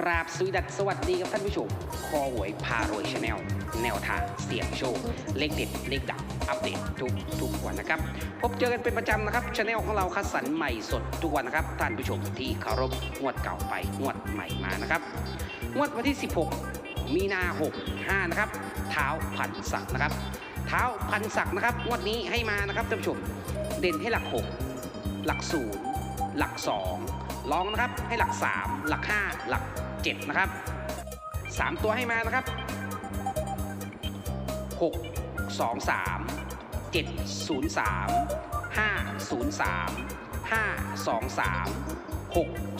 กราบสวีดัสสวัสดีครับท่านผู้ชม คอหวยพารวยชาแนลแนวทางเสี่ยงโชค เลขเด็ด เลขดังอัปเดตทุกทุกวันนะครับ พบเจอกันเป็นประจำนะครับชาแนลของเราคัดสรรใหม่สดทุกวันนะครับ ท่านผู้ชมที่เคารพงวดเก่าไปงวดใหม่มานะครับ งวดวันที่ 16 มีนา65นะครับเท้าพันศักด์นะครับ เท้าพันศักด์นะครับ งวดนี้ให้มานะครับท่านผู้ชม เด่นให้หลัก 6 หลัก0หลัก 2 ลองนะครับให้หลัก 3 หลัก 5 หลัก 7 นะครับ 3 ตัวให้มานะครับ 6 2 3 7 0 3 5 0 3 5 2 3 6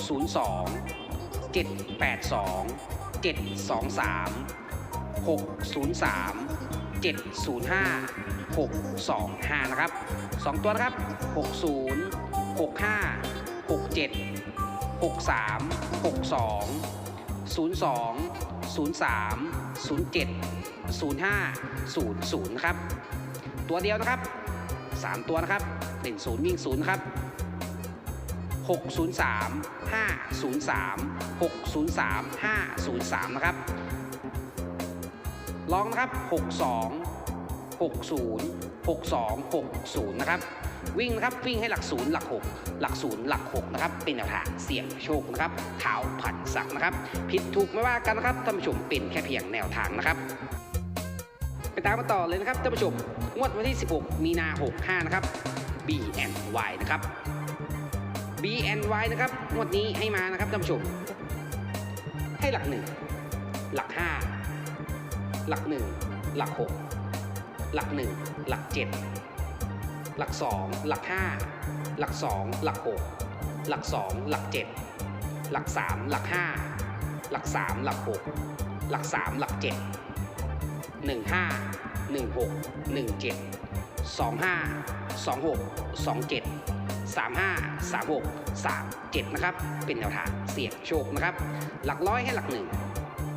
0 2 7 8 2 7 2 3 6 0 3 7 0 5 6 2 5 นะครับ 2 ตัวนะครับ 60 65 67 63 62 02 03 07 05 00 ครับ ตัวเดียวนะครับ 3 ตัวนะครับเด่นศูนย์วิ่งศูนย์ครับ 603 503 603 503 นะครับ ลองนะครับ 62 60 62 60 นะครับ วิ่งนะครับวิ่งให้หลักศูนย์หลัก 6 หลักศูนย์หลัก6นะครับเป็นแนวทางเสี่ยงโชคนะครับเท้าผันสักนะครับผิดถูกไม่ว่ากันนะครับท่านผู้ชมเป็นแค่เพียงแนวทางนะครับไปตามมาต่อเลยนะครับท่านผู้ชมงวดวันที่ 16 มีนา 65 นะครับ B N Y นะครับ B N Y นะครับงวดนี้ให้มานะครับท่านผู้ชม ให้หลัก 1 หลัก 5 หลัก 1 หลัก 6 หลัก 1 หลัก 7 หลัก 2 หลัก 5 หลัก 2 หลัก 6 หลัก 2 หลัก 7 หลัก 3 หลัก 5 หลัก 3 หลัก 6 หลัก 3 หลัก 7 1 5 1 6 1 7 2 5 2 6 2 7 3 5 3 6 3 7 นะครับ เป็นแนวทางเสี่ยงโชคนะครับ หลักร้อยให้หลัก1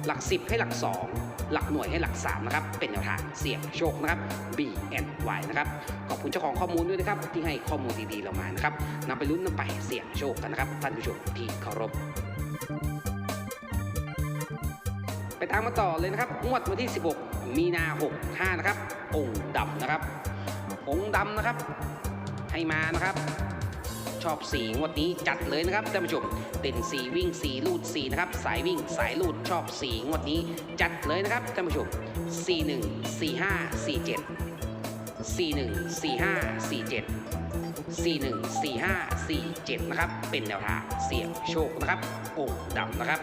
หลัก 10 ให้หลัก 2 หลักหน่วยให้หลัก 3 นะครับ เป็นแนวทางเสี่ยงโชคนะครับ B N Y นะครับ ขอบคุณเจ้าของข้อมูลด้วยนะครับ ที่ให้ข้อมูลดีๆเรามานะครับนำไปลุ้นนำไปเสี่ยงโชคกันนะครับ ท่านผู้ชมที่เคารพไปตามมาต่อเลยนะครับงวดวันที่ 16 มีนา65นะครับ องค์ดำนะครับ องค์ดำนะครับ ให้มานะครับ ชอบสีงวดนี้จัดเลยนะครับท่านผู้ชมเด่นสีวิ่งสีลูดสีนะครับสายวิ่งสายลูดชอบสีงวดนี้จัดเลยนะครับท่านผู้ชม 41 45 47 41 45 47 41 45 47 นะครับ เป็นแนวทางเสี่ยงโชคนะครับองดำนะครับ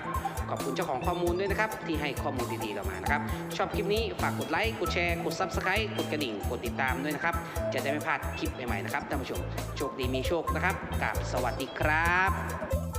ขอบคุณเจ้าของข้อมูลด้วยนะครับ ที่ให้ข้อมูลดีๆเรามานะครับ ชอบคลิปนี้ฝากกดไลค์ กดแชร์ กด Subscribe กดกระดิ่ง กดติดตามด้วยนะครับ จะได้ไม่พลาดคลิปใหม่ๆนะครับท่านผู้ชม โชคดีมีโชคนะครับกับสวัสดีครับ